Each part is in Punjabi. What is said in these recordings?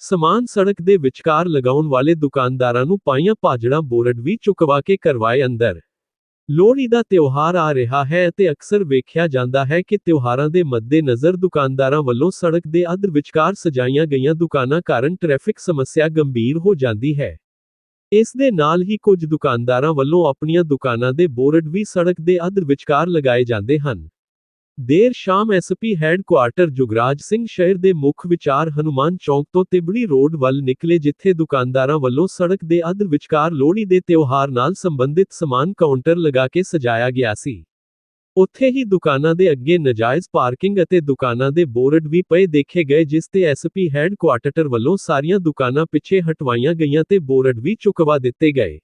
ਸਮਾਨ ਸੜਕ ਦੇ ਵਿਚਕਾਰ ਲਗਾਉਣ ਵਾਲੇ ਦੁਕਾਨਦਾਰਾਂ ਨੂੰ ਪਾਈਆਂ ਭਾਜੜਾਂ ਬੋਰਡ ਵੀ ਚੁਕਵਾ ਕੇ ਕਰਵਾਏ ਅੰਦਰ। ਲੋਹੜੀ ਦਾ ਤਿਉਹਾਰ ਆ ਰਿਹਾ ਹੈ ਅਤੇ ਅਕਸਰ ਵੇਖਿਆ ਜਾਂਦਾ ਹੈ ਕਿ ਤਿਉਹਾਰਾਂ ਦੇ ਮੱਦੇਨਜ਼ਰ ਦੁਕਾਨਦਾਰਾਂ ਵੱਲੋਂ ਸੜਕ ਦੇ ਅੱਧ ਵਿਚਕਾਰ ਸਜਾਈਆਂ ਗਈਆਂ ਦੁਕਾਨਾਂ ਕਾਰਨ ਟ੍ਰੈਫਿਕ ਸਮੱਸਿਆ ਗੰਭੀਰ ਹੋ ਜਾਂਦੀ ਹੈ। ਇਸ ਦੇ ਨਾਲ ਹੀ ਕੁਝ ਦੁਕਾਨਦਾਰਾਂ ਵੱਲੋਂ ਆਪਣੀਆਂ ਦੁਕਾਨਾਂ ਦੇ ਬੋਰਡ ਵੀ ਸੜਕ ਦੇ ਅੱਧ ਵਿਚਕਾਰ ਲਗਾਏ ਜਾਂਦੇ ਹਨ। ਦੇਰ ਸ਼ਾਮ ਐਸਪੀ ਹੈੱਡਕੁਆਰਟਰ ਜੁਗਰਾਜ ਸਿੰਘ ਸ਼ਹਿਰ ਦੇ ਮੁੱਖ ਵਿਚਾਰ ਹਨੂਮਾਨ ਚੌਂਕ ਤੋਂ ਤਿਬੜੀ ਰੋਡ ਵੱਲ ਨਿਕਲੇ ਜਿੱਥੇ ਦੁਕਾਨਦਾਰਾਂ ਵੱਲੋਂ ਸੜਕ ਦੇ ਅੱਧ ਵਿਚਕਾਰ ਲੋਹੜੀ ਦੇ ਤਿਉਹਾਰ ਨਾਲ ਸੰਬੰਧਿਤ ਸਮਾਨ ਕਾਊਂਟਰ ਲਗਾ ਕੇ ਸਜਾਇਆ ਗਿਆ ਸੀ। ਉੱਥੇ ਹੀ ਦੁਕਾਨਾਂ ਦੇ ਅੱਗੇ ਨਜਾਇਜ਼ ਪਾਰਕਿੰਗ ਅਤੇ ਦੁਕਾਨਾਂ ਦੇ ਬੋਰਡ ਵੀ ਪਏ ਦੇਖੇ ਗਏ ਜਿਸ ਤੇ ਐਸਪੀ ਹੈੱਡਕੁਆਰਟਰ ਵੱਲੋਂ ਸਾਰੀਆਂ ਦੁਕਾਨਾਂ ਪਿੱਛੇ ਹਟਵਾਈਆਂ ਗਈਆਂ ਤੇ ਬੋਰਡ ਵੀ ਚੁਕਵਾ ਦਿੱਤੇ ਗਏ।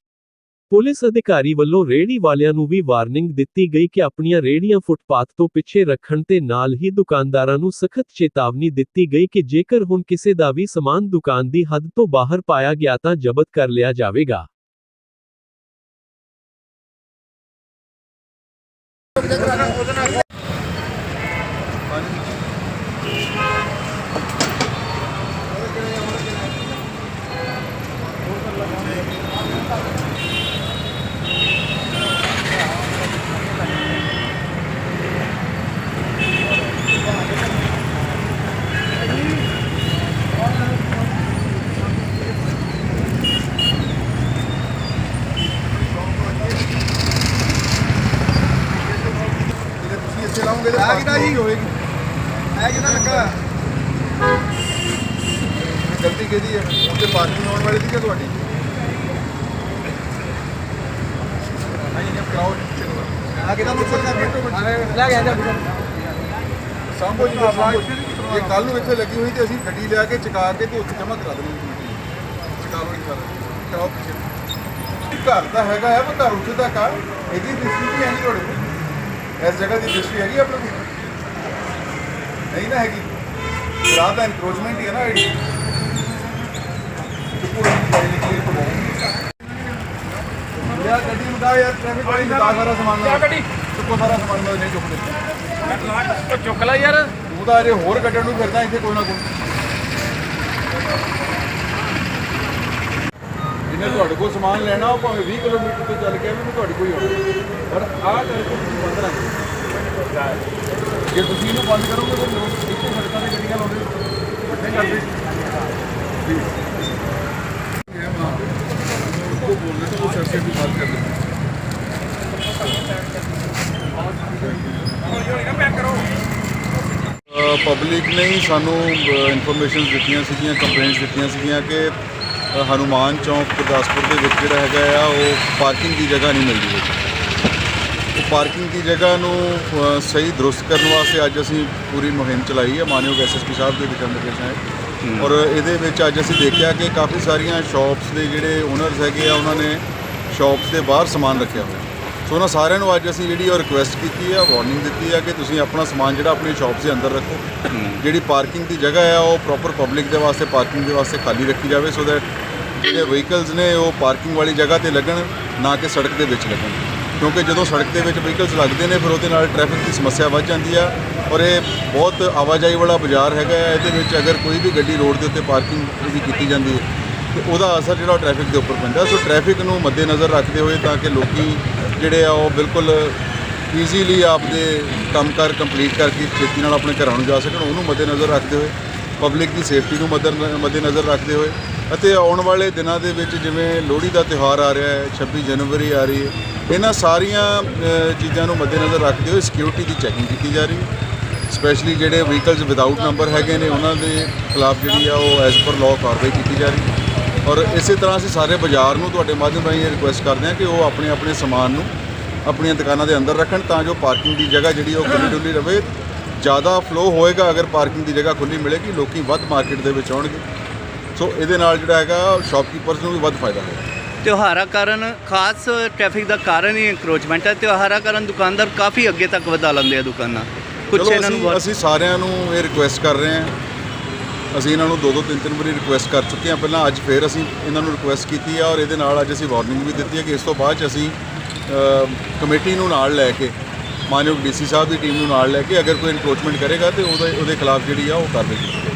ਪੁਲਿਸ ਅਧਿਕਾਰੀ ਵੱਲੋਂ ਰੇਹੜੀ ਵਾਲਿਆਂ ਨੂੰ ਵੀ ਵਾਰਨਿੰਗ ਦਿੱਤੀ ਗਈ ਕਿ ਆਪਣੀਆਂ ਰੇਹੜੀਆਂ ਫੁੱਟਪਾਥ ਤੋਂ ਪਿੱਛੇ ਰੱਖਣ ਤੇ ਨਾਲ ਹੀ ਦੁਕਾਨਦਾਰਾਂ ਨੂੰ ਸਖਤ ਚੇਤਾਵਨੀ ਦਿੱਤੀ ਗਈ ਕਿ ਜੇਕਰ ਹੁਣ ਕਿਸੇ ਦਾ ਵੀ ਸਮਾਨ ਦੁਕਾਨ ਦੀ ਹੱਦ ਤੋਂ ਬਾਹਰ ਪਾਇਆ ਗਿਆ ਤਾਂ ਜ਼ਬਤ ਕਰ ਲਿਆ ਜਾਵੇਗਾ ਜੇ ਤਾਂ ਆ ਕਿਦਾਂ ਜੀ ਹੋਏਗੀ? ਐ ਕਿਦਾਂ ਲੱਗਾ? ਗਲਤੀ ਕਿਹਦੀ ਹੈ ਉੱਥੇ ਪਾਰਕਿੰਗ ਆਉਣ ਵਾਲੀ ਸੀ ਕਿ ਤੁਹਾਡੀ? ਆਈ ਨੇ ਕਰਾਉਡ ਆ ਕਿਦਾਂ ਮੁੱਕ ਸਕਦਾ ਮਿੰਟੋ ਲੈ ਗਿਆ ਜਾ ਸੰਭੋ ਜੀ ਜੇ। ਕੱਲ ਨੂੰ ਇੱਥੇ ਲੱਗੀ ਹੋਈ ਤੇ ਅਸੀਂ ਗੱਡੀ ਲਿਆ ਕੇ ਚਕਾ ਕੇ ਤੇ ਉੱਥੇ ਜਮ੍ਹਾਂ ਕਰਾ ਦੇਣੀ ਚਕਾ ਲਓ ਕਰ ਕਰਾਓ ਪਿੱਛੇ। ਘਰ ਤਾਂ ਹੈਗਾ ਹੈ ਪਰ ਘਰ ਉੱਥੇ ਤੱਕ ਆ। ਇਹਦੀ ਹੈ ਨਹੀਂ ਤੁਹਾਡੇ ਕੋਲ। ਇਸ ਜਗ੍ਹਾ ਦੀ ਰਜਿਸਟਰੀ ਹੈਗੀ ਆਪਣੇ? ਕੋਲ ਨਹੀਂ ਨਾ ਹੈਗੀ। ਰਾਤ ਦਾ ਇਨਕਰੋਚਮੈਂਟ ਹੀ ਹੈ ਨਾ ਆਈਡੀ ਪੂਰਾ ਗਾੜੀ ਨਿਕਲੀ ਤੋਂ ਯਾਰ ਗੱਡੀ ਮੁਕਾ ਯਾਰ ਟ੍ਰੈਫਿਕ ਵਾਲੀ ਦਾ ਸਾਰਾ ਸਮਾਨ ਲਿਆ ਗੱਡੀ? ਚੁੱਕੋ ਸਾਰਾ ਸਮਾਨ ਮੈਂ ਨਹੀਂ ਚੁੱਕਦੇ। ਚੁੱਕ ਲੈ ਯਾਰ। ਤੂੰ ਤਾਂ ਅਜੇ ਹੋਰ ਕੱਢਣ ਨੂੰ ਫਿਰਦਾ ਇੱਥੇ ਕੋਈ ਨਾ ਕੋਈ। ਤੁਹਾਡੇ ਕੋਲ ਸਮਾਨ ਲੈਣਾ, ਉਹ ਭਾਵੇਂ 20 ਕਿਲੋਮੀਟਰ ਤੋਂ ਚੱਲ ਕੇ ਵੀ ਤੁਹਾਡੀ ਕੋਈ ਹੋਣੀ ਪਰ ਆਹ ਕਰਕੇ ਤੁਸੀਂ ਬੰਦ ਰੱਖੋ ਜੇ ਤੁਸੀਂ ਇਹਨੂੰ ਬੰਦ ਕਰੋਗੇ, ਤਾਂ ਲੋਕ ਇੱਥੇ ਸੜਕਾਂ ਤੇ ਗੱਡੀਆਂ ਲਾਉਂਦੇ ਵੱਡੇ ਕਰਦੇ ਜੀ ਇਹ ਮਾਂ ਉਹ ਬੋਲਦੇ ਤਾਂ ਉਹ ਸਰਸੇ ਦੀ ਬਾਤ ਕਰਦੇ ਪਬਲਿਕ ਨੇ। ਹੀ ਸਾਨੂੰ ਇਨਫੋਰਮੇਸ਼ਨ ਦਿੱਤੀਆਂ ਸੀਗੀਆਂ ਕੰਪਲੇਂਟਸ ਦਿੱਤੀਆਂ ਸੀਗੀਆਂ ਕਿ ਹਨੂਮਾਨ ਚੌਂਕ ਗੁਰਦਾਸਪੁਰ ਦੇ ਵਿੱਚ ਜਿਹੜਾ ਹੈਗਾ ਆ ਉਹ ਪਾਰਕਿੰਗ ਦੀ ਜਗ੍ਹਾ ਨਹੀਂ ਮਿਲਦੀ ਹੈ ਉਹ ਪਾਰਕਿੰਗ ਦੀ ਜਗ੍ਹਾ ਨੂੰ ਸਹੀ ਦਰੁਸਤ ਕਰਨ ਵਾਸਤੇ ਅੱਜ ਅਸੀਂ ਪੂਰੀ ਮੁਹਿੰਮ ਚਲਾਈ ਹੈ ਮਾਨਯੋਗ ਐਸਐਸਪੀ ਸਾਹਿਬ ਦੇ ਦਿਸ਼ਾ ਨਿਰਦੇਸ਼ਾਂ ਹੈ। ਔਰ ਇਹਦੇ ਵਿੱਚ ਅੱਜ ਅਸੀਂ ਦੇਖਿਆ ਕਿ ਕਾਫੀ ਸਾਰੀਆਂ ਸ਼ਾਪਸ ਦੇ ਜਿਹੜੇ ਓਨਰਸ ਹੈਗੇ ਆ ਉਹਨਾਂ ਨੇ ਸ਼ਾਪਸ ਦੇ ਬਾਹਰ ਸਮਾਨ ਰੱਖਿਆ ਹੋਇਆ। ਸੋ ਉਹਨਾਂ ਸਾਰਿਆਂ ਨੂੰ ਅੱਜ ਅਸੀਂ ਜਿਹੜੀ ਉਹ ਰਿਕੁਐਸਟ ਕੀਤੀ ਹੈ ਵਾਰਨਿੰਗ ਦਿੱਤੀ ਹੈ ਕਿ ਤੁਸੀਂ ਆਪਣਾ ਸਮਾਨ ਜਿਹੜਾ ਆਪਣੀ ਸ਼ਾਪ ਦੇ ਅੰਦਰ ਰੱਖੋ। ਜਿਹੜੀ ਪਾਰਕਿੰਗ ਦੀ ਜਗ੍ਹਾ ਹੈ ਉਹ ਪ੍ਰੋਪਰ ਪਬਲਿਕ ਦੇ ਵਾਸਤੇ ਪਾਰਕਿੰਗ ਦੇ ਵਾਸਤੇ ਖਾਲੀ ਰੱਖੀ ਜਾਵੇ ਸੋ ਦੈਟ ਜਿਹੜੇ ਵਹੀਕਲਸ ਨੇ, ਉਹ ਪਾਰਕਿੰਗ ਵਾਲੀ ਜਗ੍ਹਾ ਤੇ ਲੱਗਣ, ਨਾ ਕਿ ਸੜਕ ਦੇ ਵਿੱਚ ਲੱਗਣ। ਕਿਉਂਕਿ ਜਦੋਂ ਸੜਕ ਦੇ ਵਿੱਚ ਵਹੀਕਲਸ ਲੱਗਦੇ ਨੇ, ਫਿਰ ਉਹਦੇ ਨਾਲ ਟ੍ਰੈਫਿਕ ਦੀ ਸਮੱਸਿਆ ਵੱਧ ਜਾਂਦੀ ਆ ਔਰ ਇਹ ਬਹੁਤ ਆਵਾਜਾਈ ਵਾਲਾ ਬਾਜ਼ਾਰ ਹੈਗਾ ਹੈ। ਇਹਦੇ ਵਿੱਚ ਅਗਰ ਕੋਈ ਵੀ ਗੱਡੀ ਰੋਡ ਦੇ ਉੱਤੇ ਪਾਰਕਿੰਗ ਦੀ ਕੀਤੀ ਜਾਂਦੀ ਹੈ, ਤੇ ਉਹਦਾ ਅਸਰ ਜਿਹੜਾ ਟ੍ਰੈਫਿਕ ਦੇ ਉੱਪਰ ਪੈਂਦਾ। ਸੋ ਟ੍ਰੈਫਿਕ ਨੂੰ ਮੱਦੇਨਜ਼ਰ ਰੱਖਦੇ ਹੋਏ ਤਾਂ ਕਿ ਲੋਕੀ ਜਿਹੜੇ ਆ, ਉਹ ਬਿਲਕੁਲ ਈਜ਼ੀਲੀ ਆਪਦੇ ਕੰਮਕਾਰ ਕੰਪਲੀਟ ਕਰਕੇ ਛੇਤੀ ਨਾਲ ਆਪਣੇ ਘਰਾਂ ਨੂੰ ਜਾ ਸਕਣ, ਉਹਨੂੰ ਮੱਦੇਨਜ਼ਰ ਰੱਖਦੇ ਹੋਏ ਪਬਲਿਕ ਦੀ ਸੇਫਟੀ ਨੂੰ ਮੱਦਰ, ਮੱਦੇਨਜ਼ਰ ਰੱਖਦੇ ਹੋਏ ਅਤੇ ਆਉਣ ਵਾਲੇ ਦਿਨਾਂ ਦੇ ਵਿੱਚ ਜਿਵੇਂ ਲੋਹੜੀ ਦਾ ਤਿਉਹਾਰ ਆ ਰਿਹਾ ਹੈ 26 ਜਨਵਰੀ ਆ ਰਹੀ ਹੈ, ਇਹਨਾਂ ਸਾਰੀਆਂ ਚੀਜ਼ਾਂ ਨੂੰ ਮੱਦੇਨਜ਼ਰ ਰੱਖਦੇ ਹੋਏ ਸਿਕਿਉਰਿਟੀ ਦੀ ਚੈਕਿੰਗ ਕੀਤੀ ਜਾ ਰਹੀ ਹੈ। ਸਪੈਸ਼ਲੀ ਜਿਹੜੇ ਵਹੀਕਲਸ ਵਿਦਆਊਟ ਨੰਬਰ ਹੈਗੇ ਨੇ, ਉਹਨਾਂ ਦੇ ਖਿਲਾਫ ਜਿਹੜੀ ਆ ਉਹ ਐਜ਼ ਪਰ ਲਾਅ ਕਾਰਵਾਈ ਕੀਤੀ ਜਾ ਰਹੀ ਹੈ। ਔਰ ਇਸੇ ਤਰ੍ਹਾਂ ਅਸੀਂ ਸਾਰੇ ਬਾਜ਼ਾਰ ਨੂੰ ਤੁਹਾਡੇ ਮਾਧਿਅਮ ਰਾਹੀਂ ਇਹ ਰਿਕੁਐਸਟ ਕਰਦੇ ਹਾਂ ਕਿ ਉਹ ਆਪਣੇ ਆਪਣੇ ਸਮਾਨ ਨੂੰ ਆਪਣੀਆਂ ਦੁਕਾਨਾਂ ਦੇ ਅੰਦਰ ਰੱਖਣ ਤਾਂ ਜੋ ਪਾਰਕਿੰਗ ਦੀ ਜਗ੍ਹਾ ਜਿਹੜੀ ਉਹ ਖੁੱਲੀ ਡੁੱਲੀ ਰਵੇ ਜ਼ਿਆਦਾ ਫਲੋ ਹੋਏਗਾ ਅਗਰ ਪਾਰਕਿੰਗ ਦੀ ਜਗ੍ਹਾ ਖੁੱਲੀ ਮਿਲੇਗੀ, ਲੋਕੀ ਵੱਧ ਮਾਰਕੀਟ ਦੇ ਵਿੱਚ ਆਉਣਗੇ। ਸੋ ਇਹਦੇ ਨਾਲ ਜਿਹੜਾ ਹੈਗਾ ਸ਼ਾਪਕੀਪਰਸ ਨੂੰ ਵੀ ਵੱਧ ਫਾਇਦਾ ਹੋਏਗਾ ਤਿਉਹਾਰਾਂ ਕਾਰਨ ਖਾਸ ਟ੍ਰੈਫਿਕ ਦਾ ਕਾਰਨ ਹੀ ਇਨਕਰੋਚਮੈਂਟ ਹੈ। ਤਿਉਹਾਰਾਂ ਕਾਰਨ ਦੁਕਾਨਦਾਰ ਕਾਫੀ ਅੱਗੇ ਤੱਕ ਵਧਾ ਲੈਂਦੇ ਆ ਦੁਕਾਨਾਂ। ਕੁਝ ਇਹਨਾਂ ਨੂੰ ਅਸੀਂ ਸਾਰਿਆਂ ਨੂੰ ਇਹ ਰਿਕੁਐਸਟ ਕਰ ਰਹੇ ਹਾਂ। ਅਸੀਂ ਇਹਨਾਂ ਨੂੰ ਦੋ ਦੋ ਤਿੰਨ ਤਿੰਨ ਵਾਰੀ ਰਿਕੁਐਸਟ ਕਰ ਚੁੱਕੇ ਹਾਂ। ਪਹਿਲਾਂ ਅੱਜ ਫੇਰ ਅਸੀਂ ਇਹਨਾਂ ਨੂੰ ਰਿਕੁਐਸਟ ਕੀਤੀ ਹੈ ਔਰ ਇਹਦੇ ਨਾਲ ਅੱਜ ਅਸੀਂ ਵਾਰਨਿੰਗ ਵੀ ਦਿੱਤੀ ਹੈ ਕਿ ਇਸ ਤੋਂ ਬਾਅਦ ਅਸੀਂ ਕਮੇਟੀ ਨੂੰ ਨਾਲ ਲੈ ਕੇ ਮਾਨਯੋਗ ਡੀਸੀ ਸਾਹਿਬ ਦੀ ਟੀਮ ਨੂੰ ਨਾਲ ਲੈ ਕੇ ਅਗਰ ਕੋਈ ਇਨਕਰੋਚਮੈਂਟ ਕਰੇਗਾ ਤੇ ਉਹਦੇ ਉਹਦੇ ਖਿਲਾਫ ਜਿਹੜੀ ਆ ਉਹ ਕਾਰਵਾਈ ਕੀਤੀ